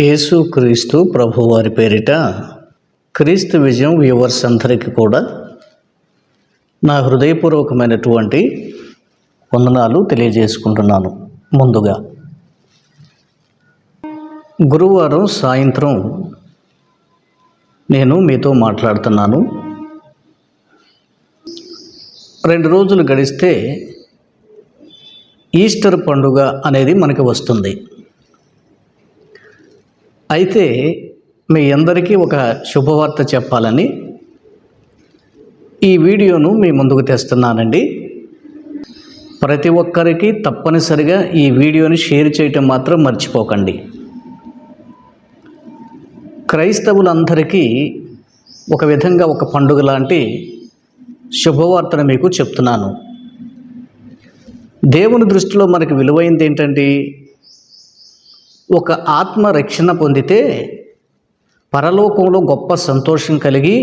యేసు క్రీస్తు ప్రభువారి పేరిట క్రీస్తు విజయం వ్యూవర్స్ అందరికీ కూడా నా హృదయపూర్వకమైనటువంటి వందనాలు తెలియజేసుకుంటున్నాను. ముందుగా గురువారం సాయంత్రం నేను మీతో మాట్లాడుతున్నాను. రెండు రోజులు గడిస్తే ఈస్టర్ పండుగ అనేది మనకి వస్తుంది. అయితే మీ అందరికీ ఒక శుభవార్త చెప్పాలని ఈ వీడియోను మీ ముందుకు తెస్తున్నానండి. ప్రతి ఒక్కరికి తప్పనిసరిగా ఈ వీడియోని షేర్ చేయటం మాత్రం మర్చిపోకండి. క్రైస్తవులందరికీ ఒక విధంగా ఒక పండుగ లాంటి శుభవార్తను మీకు చెప్తున్నాను. దేవుని దృష్టిలో మనకి విలువైంది ఏంటండి? ఒక ఆత్మ రక్షణ పొందితే పరలోకంలో గొప్ప సంతోషం కలిగి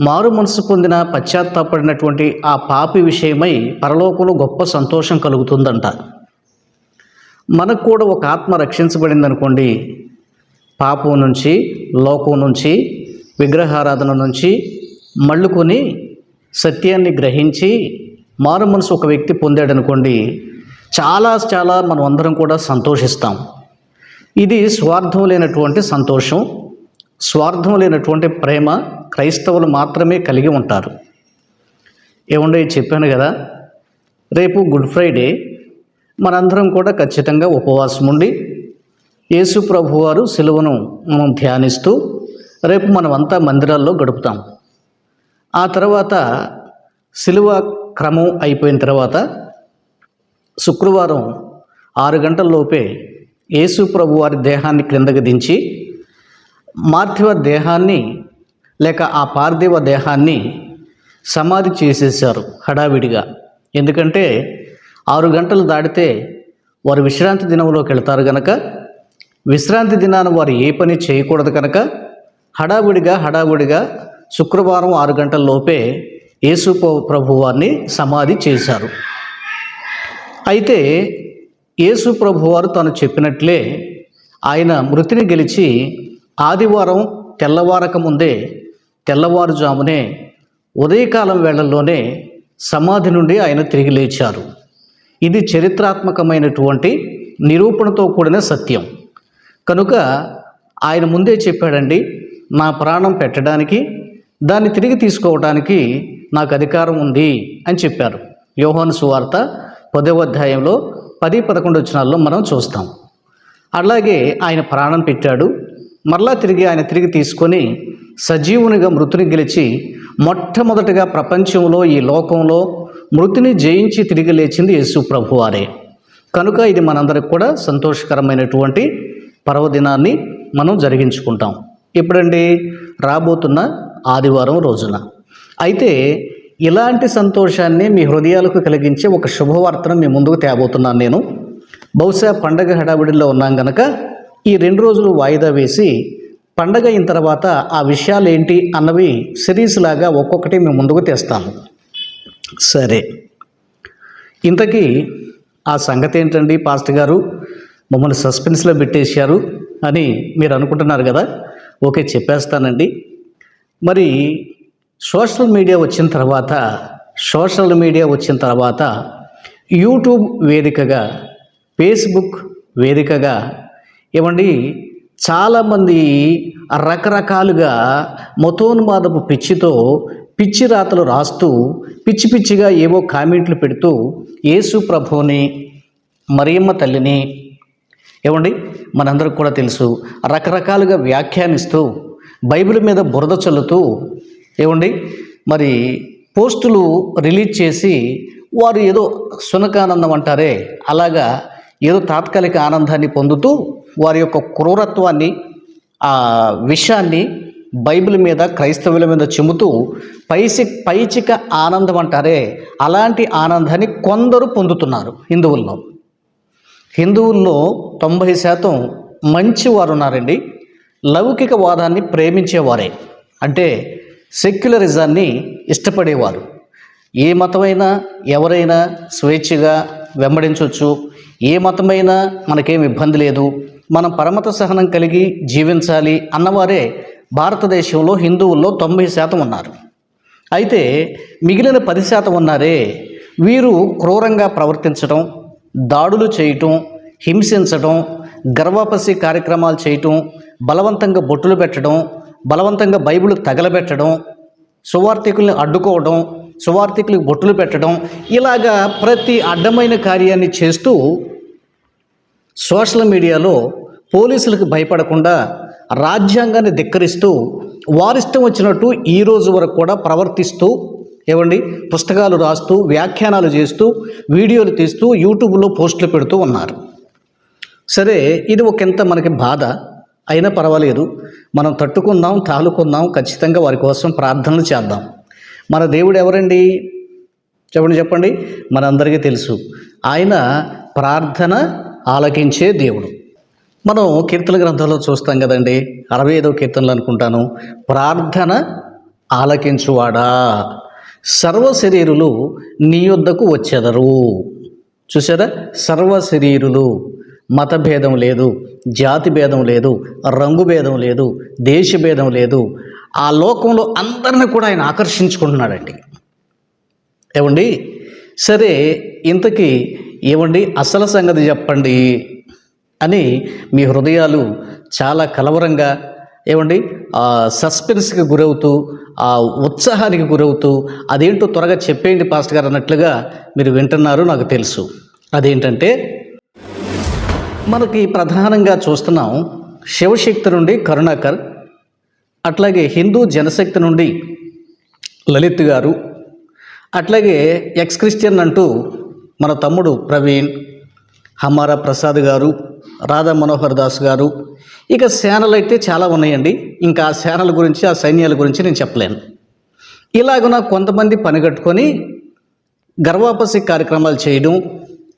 మారు మనసు పొందిన పశ్చాత్తాపడినటువంటి ఆ పాపి విషయమై పరలోకంలో గొప్ప సంతోషం కలుగుతుందంట. మనకు కూడా ఒక ఆత్మ రక్షించబడింది అనుకోండి పాపం నుంచి లోకం నుంచి విగ్రహారాధన నుంచి మళ్ళుకొని సత్యాన్ని గ్రహించి మారు మనసు ఒక వ్యక్తి పొందాడనుకోండి చాలా చాలా మనం అందరం కూడా సంతోషిస్తాం. ఇది స్వార్థం లేనటువంటి సంతోషం స్వార్థం లేనటువంటి ప్రేమ క్రైస్తవులు మాత్రమే కలిగి ఉంటారు. ఏముండే చెప్పాను కదా రేపు గుడ్ ఫ్రైడే మనందరం కూడా ఖచ్చితంగా ఉపవాసం ఉండి యేసు ప్రభు వారు సిలువను మనం ధ్యానిస్తూ రేపు మనమంతా మందిరాల్లో గడుపుతాం. ఆ తర్వాత సిలువ క్రమం అయిపోయిన తర్వాత శుక్రవారం ఆరు గంటల లోపే యేసు ప్రభు వారి దేహాన్ని క్రిందకు దించి మార్తివ దేహాన్ని లేక ఆ పార్థివ దేహాన్ని సమాధి చేసేసారు హడావిడిగా. ఎందుకంటే ఆరు గంటలు దాటితే వారు విశ్రాంతి దినంలోకి వెళ్తారు కనుక విశ్రాంతి దినాన వారు ఏ పని చేయకూడదు కనుక హడావిడిగా హడావిడిగా శుక్రవారం ఆరు గంటల లోపే యేసు ప్రభువారిని సమాధి చేశారు. అయితే యేసు ప్రభువారు తాను చెప్పినట్లే ఆయన మృతిని గెలిచి ఆదివారం తెల్లవారక ముందే తెల్లవారుజామునే ఉదయకాలం వేళల్లోనే సమాధి నుండి ఆయన తిరిగి లేచారు. ఇది చరిత్రాత్మకమైనటువంటి నిరూపణతో కూడిన సత్యం. కనుక ఆయన ముందే చెప్పాడండి నా ప్రాణం పెట్టడానికి దాన్ని తిరిగి తీసుకోవడానికి నాకు అధికారం ఉంది అని చెప్పారు. యోహాను సువార్త పదవ అధ్యాయంలో పది పదకొండు వచనాల్లో మనం చూస్తాం. అలాగే ఆయన ప్రాణం పెట్టాడు. మరలా తిరిగి ఆయన తిరిగి తీసుకొని సజీవునిగా మృతిని గెలిచి మొట్టమొదటిగా ప్రపంచంలో ఈ లోకంలో మృతిని జయించి తిరిగి లేచింది యేసు ప్రభువారే. కనుక ఇది మనందరికి కూడా సంతోషకరమైనటువంటి పర్వదినాన్ని మనం జరిగించుకుంటాం. ఇప్పుడండి రాబోతున్న ఆదివారం రోజున. అయితే ఇలాంటి సంతోషాన్ని మీ హృదయాలకు కలిగించే ఒక శుభవార్తను మీ ముందుకు తేబోతున్నాను నేను. బహుశా పండగ హడావిడిలో ఉన్నాం గనక ఈ రెండు రోజులు వాయిదా వేసి పండగ అయిన తర్వాత ఆ విషయాలు ఏంటి అన్నవి సిరీస్ లాగా ఒక్కొక్కటి మేము ముందుకు తెస్తాను. సరే. ఇంతకీ ఆ సంగతి ఏంటండి పాస్టర్ గారు? మమ్మల్ని సస్పెన్స్లో పెట్టేశారు అని మీరు అనుకుంటున్నారు కదా? ఓకే చెప్పేస్తానండి. మరి సోషల్ మీడియా వచ్చిన తర్వాత సోషల్ మీడియా వచ్చిన తర్వాత యూట్యూబ్ వేదికగా ఫేస్బుక్ వేదికగా ఏమండి చాలామంది రకరకాలుగా మతోన్మాదపు పిచ్చితో పిచ్చి రాతలు రాస్తూ పిచ్చి పిచ్చిగా ఏవో కామెంట్లు పెడుతూ యేసు ప్రభుని మరియమ్మ తల్లిని ఏమండి మనందరికి కూడా తెలుసు. రకరకాలుగా వ్యాఖ్యానిస్తూ బైబిల్ మీద బురద చల్లుతూ ఏమండి? మరి పోస్టులు రిలీజ్ చేసి వారు ఏదో సునకానందం అంటారే అలాగా ఏదో తాత్కాలిక ఆనందాన్ని పొందుతూ వారి యొక్క క్రూరత్వాన్ని ఆ విషయాన్ని బైబిల్ మీద క్రైస్తవుల మీద చెబుతూ పైసి పైచిక ఆనందం అంటారే అలాంటి ఆనందాన్ని కొందరు పొందుతున్నారు హిందువుల్లో. హిందువుల్లో తొంభై శాతం మంచి వారు ఉన్నారండి లౌకిక వాదాన్ని ప్రేమించేవారే. అంటే సెక్యులరిజాన్ని ఇష్టపడేవారు. ఏ మతమైనా ఎవరైనా స్వేచ్ఛగా వెంబడించవచ్చు ఏ మతమైనా మనకేం ఇబ్బంది లేదు. మనం పరమత సహనం కలిగి జీవించాలి అన్నవారే భారతదేశంలో హిందువుల్లో తొంభై శాతం ఉన్నారు. అయితే మిగిలిన పది శాతం ఉన్నారే. వీరు క్రూరంగా ప్రవర్తించడం దాడులు చేయటం హింసించడం గర్వాపసి కార్యక్రమాలు చేయటం బలవంతంగా బొట్టులు పెట్టడం బలవంతంగా బైబిల్ తగలబెట్టడం సువార్థికుల్ని అడ్డుకోవడం సువార్థికులకు బొట్టులు పెట్టడం ఇలాగా ప్రతి అడ్డమైన కార్యాన్ని చేస్తూ సోషల్ మీడియాలో పోలీసులకు భయపడకుండా రాజ్యాంగాన్ని ధిక్కరిస్తూ వారిష్టం వచ్చినట్టు ఈ రోజు వరకు కూడా ప్రవర్తిస్తూ ఏమండి పుస్తకాలు రాస్తూ వ్యాఖ్యానాలు చేస్తూ వీడియోలు తీస్తూ యూట్యూబ్లో పోస్టులు పెడుతూ ఉన్నారు. సరే ఇది ఒకంత మనకి బాధ. అయినా పర్వాలేదు. మనం తట్టుకుందాం తాలుకుందాం ఖచ్చితంగా వారి కోసం ప్రార్థనలు చేద్దాం. మన దేవుడు ఎవరండి? చెప్పండి చెప్పండి. మనందరికీ తెలుసు. ఆయన ప్రార్థన ఆలకించే దేవుడు. మనం కీర్తన గ్రంథంలో చూస్తాం కదండి. అరవై ఐదో కీర్తనలు అనుకుంటాను. ప్రార్థన ఆలకించువాడా? సర్వ శరీరులు నీ యొద్దకు వచ్చెదరు. చూసారా సర్వ శరీరులు. మత భేదం లేదు జాతి భేదం లేదు రంగు భేదం లేదు దేశ భేదం లేదు. ఆ లోకంలో అందరిని కూడా ఆయన ఆకర్షించుకుంటున్నాడండి. ఏమండి? సరే ఇంతకీ ఏమండి? అసలు సంగతి చెప్పండి అని మీ హృదయాలు చాలా కలవరంగా ఏమండి? ఆ సస్పెన్స్కి గురవుతూ ఆ ఉత్సాహానికి గురవుతూ అదేంటో త్వరగా చెప్పేయండి పాస్టర్ గారు అన్నట్లుగా మీరు వింటున్నారు నాకు తెలుసు. అదేంటంటే మనకి ప్రధానంగా చూస్తున్నాం శివశక్తి నుండి కరుణాకర్ అట్లాగే హిందూ జనశక్తి నుండి లలిత్ గారు అట్లాగే ఎక్స్ క్రిస్టియన్ అంటూ మన తమ్ముడు ప్రవీణ్ హమారా ప్రసాద్ గారు రాధా మనోహర్ దాస్ గారు. ఇక సేనలు అయితే చాలా ఉన్నాయండి. ఇంకా ఆ సేనల గురించి ఆ సైన్యాల గురించి నేను చెప్పలేను. ఇలాగున కొంతమంది పనిగట్టుకొని గర్వాపసి కార్యక్రమాలు చేయడం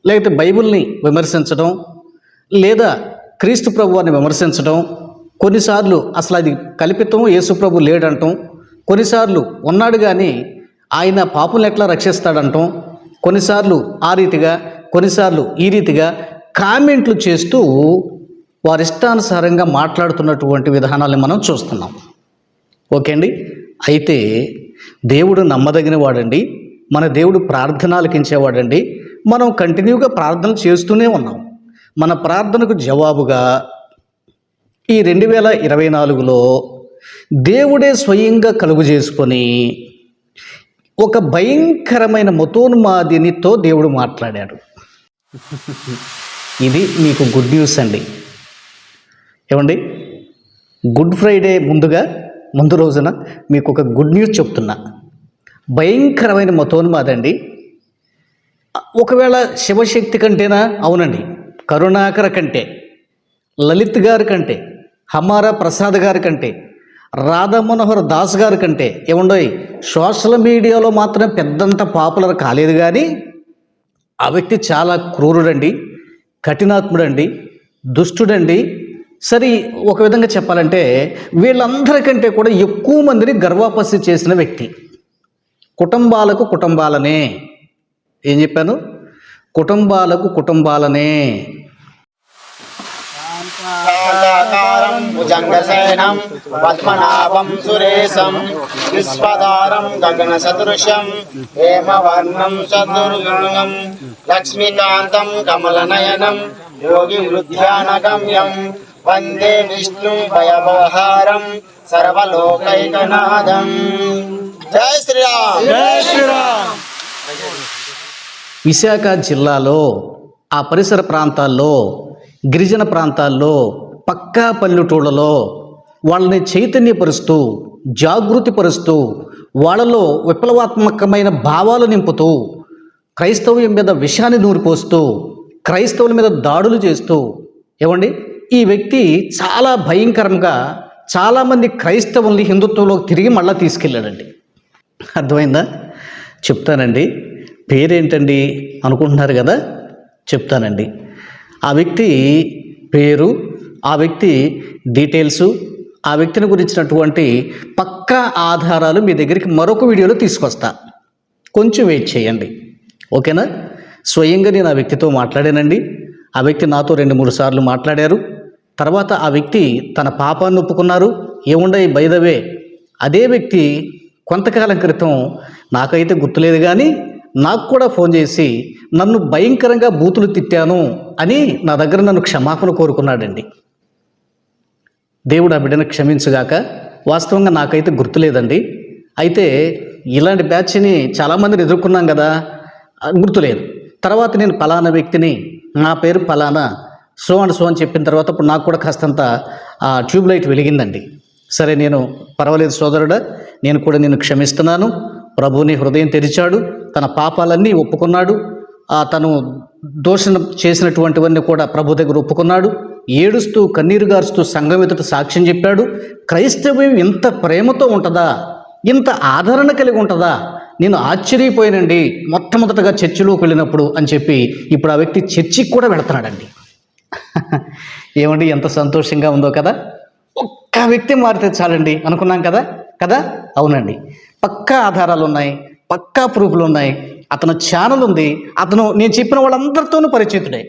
లేకపోతే బైబిల్ని విమర్శించడం లేదా క్రీస్తు ప్రభువాన్ని విమర్శించడం కొన్నిసార్లు అసలు అది కల్పితం యేసుప్రభు లేడంటాం కొన్నిసార్లు ఉన్నాడు కానీ ఆయన పాపులను ఎట్లా రక్షిస్తాడంటాం కొన్నిసార్లు ఆ రీతిగా కొన్నిసార్లు ఈ రీతిగా కామెంట్లు చేస్తూ వారి ఇష్టానుసారంగా మాట్లాడుతున్నటువంటి విధానాలను మనం చూస్తున్నాం. ఓకే అండి? అయితే దేవుడు నమ్మదగిన వాడండి మన దేవుడు ప్రార్థనలకించేవాడండి మనం కంటిన్యూగా ప్రార్థన చేస్తూనే ఉన్నాం. మన ప్రార్థనకు జవాబుగా ఈ రెండు వేల ఇరవై నాలుగులో దేవుడే స్వయంగా కలుగు చేసుకొని ఒక భయంకరమైన మతోన్మాదినితో దేవుడు మాట్లాడాడు. ఇది మీకు గుడ్ న్యూస్ అండి. ఏమండి? గుడ్ ఫ్రైడే ముందుగా ముందు రోజున మీకు ఒక గుడ్ న్యూస్ చెప్తున్నా. భయంకరమైన మతోన్మాదండి. ఒకవేళ శివశక్తి కంటేనా? అవునండి. కరుణాకర కంటే లలిత్ గారి కంటే హమారా ప్రసాద్ గారి కంటే రాధా మనోహర్ దాస్ గారి కంటే ఏముండోయ్ సోషల్ మీడియాలో మాత్రం పెద్దంత పాపులర్ కాలేదు కానీ ఆ వ్యక్తి చాలా క్రూరుడండి కఠినాత్ముడండి దుష్టుడండి. సరే ఒక విధంగా చెప్పాలంటే వీళ్ళందరికంటే కూడా ఎక్కువ మందిని గర్వాపసి చేసిన వ్యక్తి. కుటుంబాలకు కుటుంబాలనే. ఏం చెప్పాను? కుటుంబాలకు కుటుంబాలనే. భుజంగసేనం పద్మనాభం సురేశం విశ్వదారం గగనసదృశం హేమవర్ణం చతుర్గుణం లక్ష్మీకాంతం కమలనయనం యోగి వృద్ధ్యానగమ్యం వందే విష్ణు భయభహారం సర్వలోకైకనాథం. జై శ్రీరామ్! జై శ్రీరామ్! విశాఖ జిల్లాలో ఆ పరిసర ప్రాంతాల్లో గిరిజన ప్రాంతాల్లో పక్కా పల్లెటూళ్ళలో వాళ్ళని చైతన్యపరుస్తూ జాగృతిపరుస్తూ వాళ్ళలో విప్లవాత్మకమైన భావాలు నింపుతూ క్రైస్తవ్యం మీద విషాన్ని నూరిపోస్తూ క్రైస్తవుల మీద దాడులు చేస్తూ ఏమండి? ఈ వ్యక్తి చాలా భయంకరంగా చాలామంది క్రైస్తవుల్ని హిందుత్వంలోకి తిరిగి మళ్ళీ తీసుకెళ్ళాడండి. అర్థమైందా? చెప్తానండి. పేరేంటండి అనుకుంటున్నారు కదా? చెప్తానండి. ఆ వ్యక్తి పేరు ఆ వ్యక్తి డీటెయిల్స్ ఆ వ్యక్తిని గురించినటువంటి పక్కా ఆధారాలు మీ దగ్గరికి మరొక వీడియోలో తీసుకొస్తా. కొంచెం వెయిట్ చేయండి. ఓకేనా? స్వయంగా నేను ఆ వ్యక్తితో మాట్లాడానండి. ఆ వ్యక్తి నాతో రెండు మూడు సార్లు మాట్లాడారు. తర్వాత ఆ వ్యక్తి తన పాపాన్ని ఒప్పుకున్నారు. ఏముండయి బైదవే అదే వ్యక్తి కొంతకాలం క్రితం నాకైతే గుర్తులేదు కానీ నాకు కూడా ఫోన్ చేసి నన్ను భయంకరంగా బూతులు తిట్టాను అని నా దగ్గర నన్ను క్షమాపణ కోరుకున్నాడండి. దేవుడు ఆ బిడ్డను క్షమించుగాక వాస్తవంగా నాకైతే గుర్తులేదండి. అయితే ఇలాంటి బ్యాచ్ని చాలామందిని ఎదుర్కొన్నాం కదా గుర్తులేదు. తర్వాత నేను పలానా వ్యక్తిని నా పేరు పలానా సో అండ్ సో అని చెప్పిన తర్వాత ఇప్పుడు నాకు కూడా కాస్తంత ఆ ట్యూబ్ లైట్ వెలిగిందండి. సరే నేను పర్వాలేదు సోదరుడా నేను కూడా నేను క్షమిస్తున్నాను. ప్రభుని హృదయం తెరిచాడు. తన పాపాలన్నీ ఒప్పుకున్నాడు. ఆ తను దోషణ చేసినటువంటివన్నీ కూడా ప్రభు దగ్గర ఒప్పుకున్నాడు. ఏడుస్తూ కన్నీరు గారుస్తూ సంఘం ఎదుట సాక్ష్యం చెప్పాడు. క్రైస్తవ్యం ఇంత ప్రేమతో ఉంటుందా? ఇంత ఆదరణ కలిగి ఉంటుందా? నేను ఆశ్చర్యపోయానండి. మొట్టమొదటగా చర్చిలోకి వెళ్ళినప్పుడు అని చెప్పి ఇప్పుడు ఆ వ్యక్తి చర్చికి కూడా వెళుతున్నాడండి. ఏమండి ఎంత సంతోషంగా ఉందో కదా? ఒక్క వ్యక్తి మారితే చాలండి. అనుకున్నాం కదా? కదా? అవునండి. పక్కా ఆధారాలు ఉన్నాయి పక్కా ప్రూఫ్లు ఉన్నాయి అతను ఛానల్ ఉంది. అతను నేను చెప్పిన వాళ్ళందరితోనూ పరిచితుడే.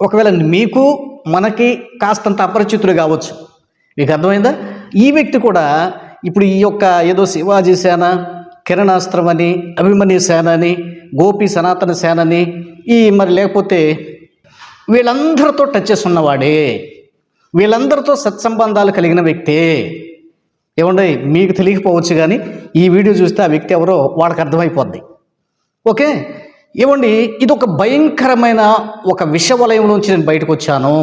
ఒకవేళ మీకు మనకి కాస్తంత అపరిచితుడు కావచ్చు. మీకు అర్థమైందా? ఈ వ్యక్తి కూడా ఇప్పుడు ఈ యొక్క ఏదో శివాజీ సేన కిరణాస్త్రం అని అభిమన్యు సేన అని గోపి సనాతన సేన అని ఈ మరి లేకపోతే వీళ్ళందరితో టచ్ చేసి ఉన్నవాడే వీళ్ళందరితో సత్సంబంధాలు కలిగిన వ్యక్తే. ఏమండి మీకు తెలియకపోవచ్చు కానీ ఈ వీడియో చూస్తే ఆ వ్యక్తి ఎవరో వాళ్ళకి అర్థమైపోద్ది. ఓకే? ఏమండి ఇది ఒక భయంకరమైన ఒక విషవలయం నుంచి నేను బయటకు వచ్చాను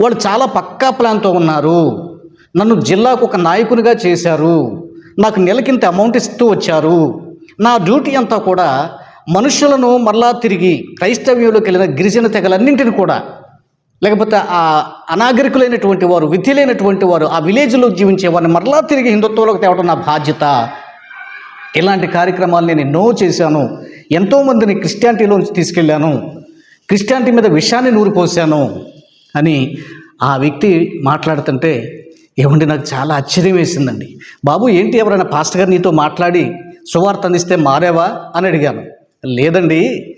వాళ్ళు చాలా పక్కా ప్లాన్తో ఉన్నారు. నన్ను జిల్లాకు ఒక నాయకునిగా చేశారు. నాకు నెలకింత అమౌంట్ ఇస్తూ వచ్చారు. నా డ్యూటీ అంతా కూడా మనుషులను మరలా తిరిగి క్రైస్తవ్యంలోకి వెళ్ళిన గిరిజన తెగలన్నింటిని కూడా లేకపోతే ఆ అనాగరికులైనటువంటి వారు విధి లేనటువంటి వారు ఆ విలేజ్లో జీవించే వారిని మరలా తిరిగి హిందుత్వంలోకి తేవడం నా బాధ్యత. ఇలాంటి కార్యక్రమాలు నేను ఎన్నో చేశాను. ఎంతోమందిని క్రిస్టియానిటీలోంచి తీసుకెళ్ళాను. క్రిస్టియానిటీ మీద విషయాన్ని నూరిపోసాను అని ఆ వ్యక్తి మాట్లాడుతుంటే ఏమండి నాకు చాలా ఆశ్చర్యం వేసిందండి. బాబు ఏంటి ఎవరైనా పాస్టర్ గారు నీతో మాట్లాడి సువార్త అందిస్తే మారేవా? అని అడిగాను. లేదండి.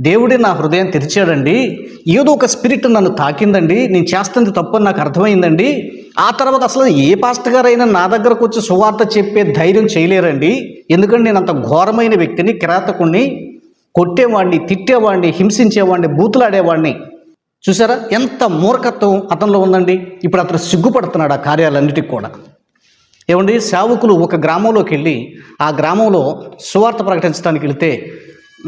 దేవుడి నా హృదయం తెరిచాడండి. ఏదో ఒక స్పిరిట్ నన్ను తాకిందండి. నేను చేస్తుంది తప్పని నాకు అర్థమైందండి. ఆ తర్వాత అసలు ఏ పాస్టర్ గారైనా నా దగ్గరకు వచ్చి సువార్త చెప్పే ధైర్యం చేయలేరండి. ఎందుకంటే నేను అంత ఘోరమైన వ్యక్తిని కిరాతకుణ్ణి కొట్టేవాడిని తిట్టేవాడిని హింసించేవాడిని బూతులాడేవాడిని చూసారా? ఎంత మూర్ఖత్వం అతనిలో ఉందండి. ఇప్పుడు అతను సిగ్గుపడుతున్నాడు ఆ కార్యాలన్నిటికి కూడా. ఏమండి? సేవకులు ఒక గ్రామంలోకి వెళ్ళి ఆ గ్రామంలో సువార్త ప్రకటించడానికి వెళితే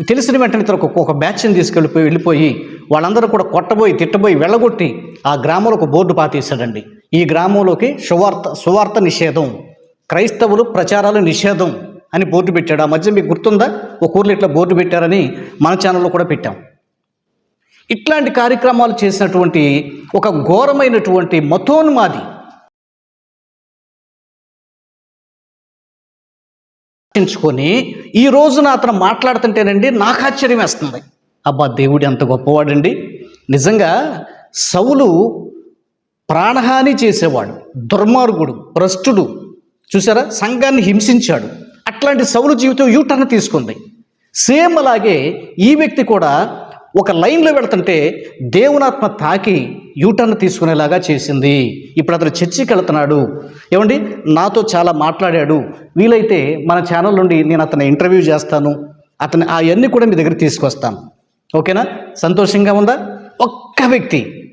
తెలిసిన వెంటనే ఇతను ఒక ఒక బ్యాచ్ని తీసుకెళ్ళిపోయి వెళ్ళిపోయి వాళ్ళందరూ కూడా కొట్టబోయి తిట్టబోయి వెళ్ళగొట్టి ఆ గ్రామంలో ఒక బోర్డు పాతేశాడండి. ఈ గ్రామంలోకి సువార్త సువార్త నిషేధం క్రైస్తవులు ప్రచారాలు నిషేధం అని బోర్డు పెట్టాడు. ఆ మధ్య మీకు గుర్తుందా? ఒక ఊర్లో ఇట్లా బోర్డు పెట్టారని మన ఛానల్లో కూడా పెట్టాం. ఇట్లాంటి కార్యక్రమాలు చేసినటువంటి ఒక ఘోరమైనటువంటి మతోన్మాది ఎంచుకొని ఈ రోజున అతను మాట్లాడుతుంటేనండి నాకు ఆశ్చర్యం వేస్తుంది. అబ్బా దేవుడు ఎంత గొప్పవాడండి. నిజంగా సౌలు ప్రాణహాని చేసేవాడు దుర్మార్గుడు భ్రష్టుడు. చూసారా? సంఘాన్ని హింసించాడు. అట్లాంటి సౌలు జీవితం యూటర్న్ తీసుకుంది. సేమ్ అలాగే ఈ వ్యక్తి కూడా ఒక లైన్లో వెళ్తుంటే దేవునాత్మ తాకి యూటర్న్ తీసుకునేలాగా చేసింది. ఇప్పుడు అతను చర్చికి వెళ్తున్నాడు ఏమండి? నాతో చాలా మాట్లాడాడు. వీలైతే మన ఛానల్ నుండి నేను అతను ఇంటర్వ్యూ చేస్తాను. అతను అవన్నీ కూడా మీ దగ్గర తీసుకొస్తాను. ఓకేనా? సంతోషంగా ఉందా? ఒక్క వ్యక్తి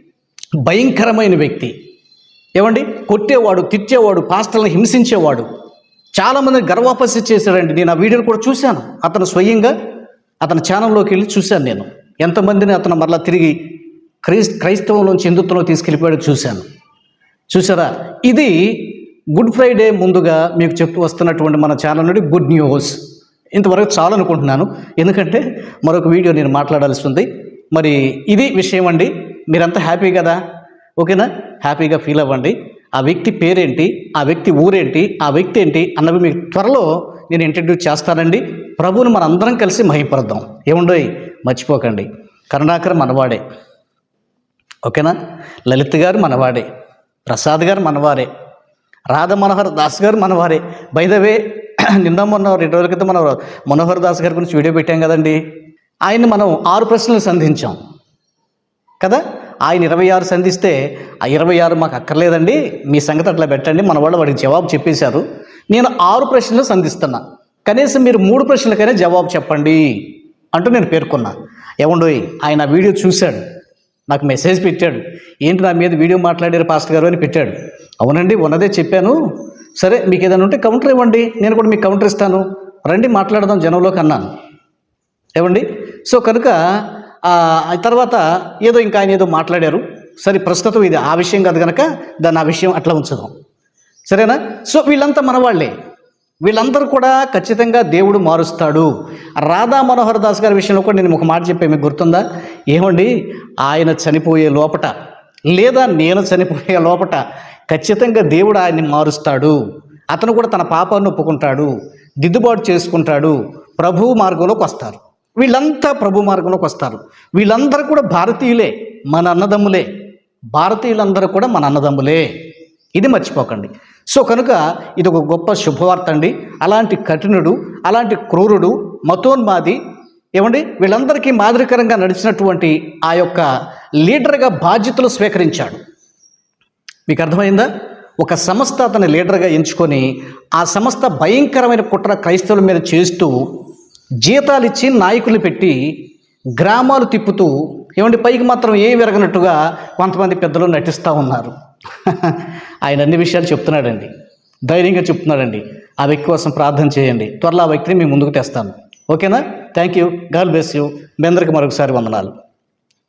భయంకరమైన వ్యక్తి. ఏమండి? కొట్టేవాడు తిట్టేవాడు పాస్టర్ని హింసించేవాడు. చాలామంది గర్వాపసి చేశాడండి. నేను ఆ వీడియోలు కూడా చూశాను. అతను స్వయంగా అతని ఛానల్లోకి వెళ్ళి చూశాను నేను. ఎంతమందిని అతను మరలా తిరిగి క్రైస్ క్రైస్తవంలోంచి హిందుత్వంలో తీసుకెళ్ళిపోయాడు చూశాను. చూసారా ఇది గుడ్ ఫ్రైడే ముందుగా మీకు చెప్తూ వస్తున్నటువంటి మన ఛానల్ నుండి గుడ్ న్యూస్. ఇంతవరకు చాలనుకుంటున్నాను ఎందుకంటే మరొక వీడియో నేను మాట్లాడాల్సి ఉంది. మరి ఇది విషయం అండి. మీరంతా హ్యాపీ కదా? ఓకేనా? హ్యాపీగా ఫీల్ అవ్వండి. ఆ వ్యక్తి పేరేంటి? ఆ వ్యక్తి ఊరేంటి? ఆ వ్యక్తి ఏంటి? అన్నవి మీకు త్వరలో నేను ఇంట్రడ్యూస్ చేస్తానండి. ప్రభువుని మన అందరం కలిసి మహిపడదాం ఏముండోయ్? మర్చిపోకండి. కరుణాకర్ మనవాడే. ఓకేనా? లలిత్ గారు మనవాడే ప్రసాద్ గారు మనవారే రాధ మనోహర్ దాస్ గారు మనవారే. బైదవే నిన్న మొన్న రెండు రోజుల క్రితం మనం మనోహర్ దాస్ గారి గురించి వీడియో పెట్టాం కదండి. ఆయన్ని మనం ఆరు ప్రశ్నలు సంధించాం. కదా? ఆయన ఇరవై ఆరు సంధిస్తే ఆ ఇరవై ఆరు మాకు అక్కర్లేదండి. మీ సంగతి అట్లా పెట్టండి. మన వాళ్ళు వాడికి జవాబు చెప్పేశారు. నేను ఆరు ప్రశ్నలు సంధిస్తున్నా. కనీసం మీరు మూడు ప్రశ్నలకైనా జవాబు చెప్పండి అంటూ నేను పేర్కొన్నా. ఏమండోయ్ ఆయన వీడియో చూశాడు. నాకు మెసేజ్ పెట్టాడు. ఏంటి నా మీద వీడియో మాట్లాడారు పాస్టర్ గారు అని పెట్టాడు. అవునండి ఉన్నదే చెప్పాను. సరే మీకు ఏదైనా ఉంటే కౌంటర్ ఇవ్వండి. నేను కూడా మీకు కౌంటర్ ఇస్తాను. రండి మాట్లాడదాం జనంలోకి అన్నాను. ఏమండి? సో కనుక ఆ తర్వాత ఏదో ఇంకా ఆయన ఏదో మాట్లాడారు. సరే ప్రస్తుతం ఇది ఆ విషయం కాదు కనుక దాన్ని ఆ విషయం అట్లా ఉంచుదాం. సరేనా? సో వీళ్ళంతా మనవాళ్ళే. వీళ్ళందరూ కూడా ఖచ్చితంగా దేవుడు మారుస్తాడు. రాధా మనోహర్ దాస్ గారి విషయంలో కూడా నేను ఒక మాట చెప్పే మీకు గుర్తుందా? ఏమండి? ఆయన చనిపోయే లోపట లేదా నేను చనిపోయే లోపట ఖచ్చితంగా దేవుడు ఆయన్ని మారుస్తాడు. అతను కూడా తన పాపాన్ని ఒప్పుకుంటాడు దిద్దుబాటు చేసుకుంటాడు ప్రభు మార్గంలోకి వస్తారు. వీళ్ళంతా ప్రభు మార్గంలోకి వస్తారు. వీళ్ళందరూ కూడా భారతీయులే మన అన్నదమ్ములే. భారతీయులందరూ కూడా మన అన్నదమ్ములే. ఇది మర్చిపోకండి. సో కనుక ఇది ఒక గొప్ప శుభవార్త అండి. అలాంటి కఠినుడు అలాంటి క్రూరుడు మతోన్మాది ఏమండి? వీళ్ళందరికీ మాదిరికరంగా నడిచినటువంటి ఆ యొక్క లీడర్గా బాధ్యతలు స్వీకరించాడు. మీకు అర్థమైందా? ఒక సంస్థ అతని లీడర్గా ఎంచుకొని ఆ సంస్థ భయంకరమైన కుట్ర క్రైస్తవుల మీద చేస్తూ జీతాలు ఇచ్చి నాయకులు పెట్టి గ్రామాలు తిప్పుతూ ఏమండి? పైకి మాత్రం ఏం విరగనట్టుగా కొంతమంది పెద్దలు నటిస్తూ ఉన్నారు. ఆయన అన్ని విషయాలు చెప్తున్నాడండి. ధైర్యంగా చెప్తున్నాడండి. ఆ వ్యక్తి కోసం ప్రార్థన చేయండి. త్వరలో ఆ వ్యక్తిని మీ ముందుకు తెస్తాను. ఓకేనా? Thank you. God bless you. మీ అందరికీ మరొకసారి వందనాలు.